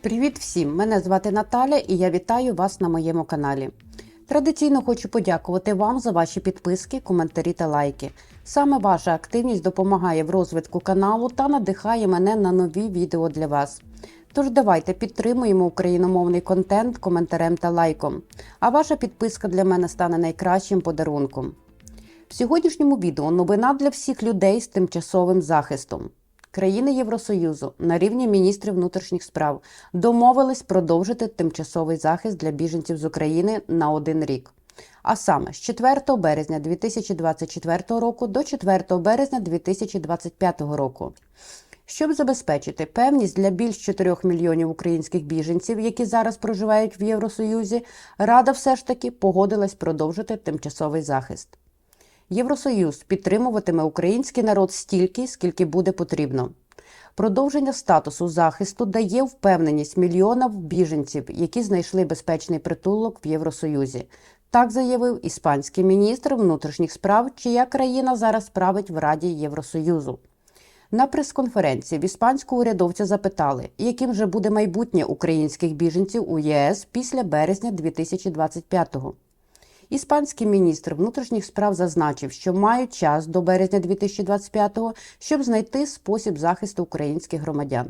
Привіт всім! Мене звати Наталя і я вітаю вас на моєму каналі. Традиційно хочу подякувати вам за ваші підписки, коментарі та лайки. Саме ваша активність допомагає в розвитку каналу та надихає мене на нові відео для вас. Тож давайте підтримуємо україномовний контент коментарем та лайком. А ваша підписка для мене стане найкращим подарунком. В сьогоднішньому відео новина для всіх людей з тимчасовим захистом. Країни Євросоюзу на рівні міністрів внутрішніх справ домовились продовжити тимчасовий захист для біженців з України на один рік. А саме з 4 березня 2024 року до 4 березня 2025 року. Щоб забезпечити певність для більш 4 мільйонів українських біженців, які зараз проживають в Євросоюзі, Рада все ж таки погодилась продовжити тимчасовий захист. Євросоюз підтримуватиме український народ стільки, скільки буде потрібно. Продовження статусу захисту дає впевненість мільйонам біженців, які знайшли безпечний притулок в Євросоюзі. Так заявив іспанський міністр внутрішніх справ, чия країна зараз править в Раді Євросоюзу. На прес-конференції в іспанського урядовця запитали, яким же буде майбутнє українських біженців у ЄС після березня 2025-го. Іспанський міністр внутрішніх справ зазначив, що мають час до березня 2025-го, щоб знайти спосіб захисту українських громадян.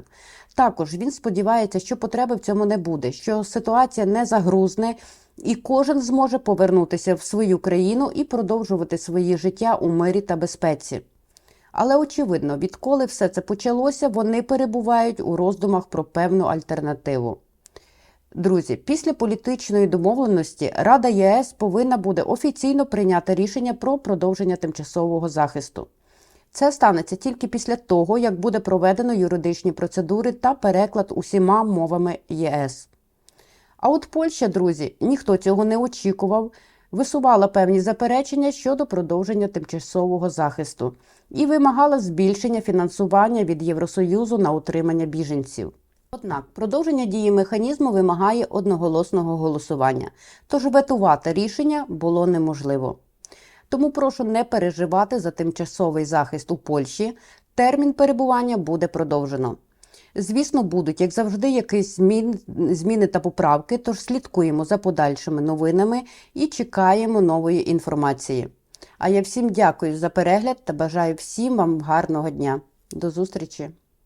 Також він сподівається, що потреби в цьому не буде, що ситуація не загрузне, і кожен зможе повернутися в свою країну і продовжувати своє життя у мирі та безпеці. Але очевидно, відколи все це почалося, вони перебувають у роздумах про певну альтернативу. Друзі, після політичної домовленості Рада ЄС повинна буде офіційно прийняти рішення про продовження тимчасового захисту. Це станеться тільки після того, як буде проведено юридичні процедури та переклад усіма мовами ЄС. А от Польща, друзі, ніхто цього не очікував, висувала певні заперечення щодо продовження тимчасового захисту і вимагала збільшення фінансування від Євросоюзу на утримання біженців. Однак продовження дії механізму вимагає одноголосного голосування, тож ветувати рішення було неможливо. Тому прошу не переживати за тимчасовий захист у Польщі. Термін перебування буде продовжено. Звісно, будуть, як завжди, якісь змін, зміни та поправки, тож слідкуємо за подальшими новинами і чекаємо нової інформації. А я всім дякую за перегляд та бажаю всім вам гарного дня. До зустрічі!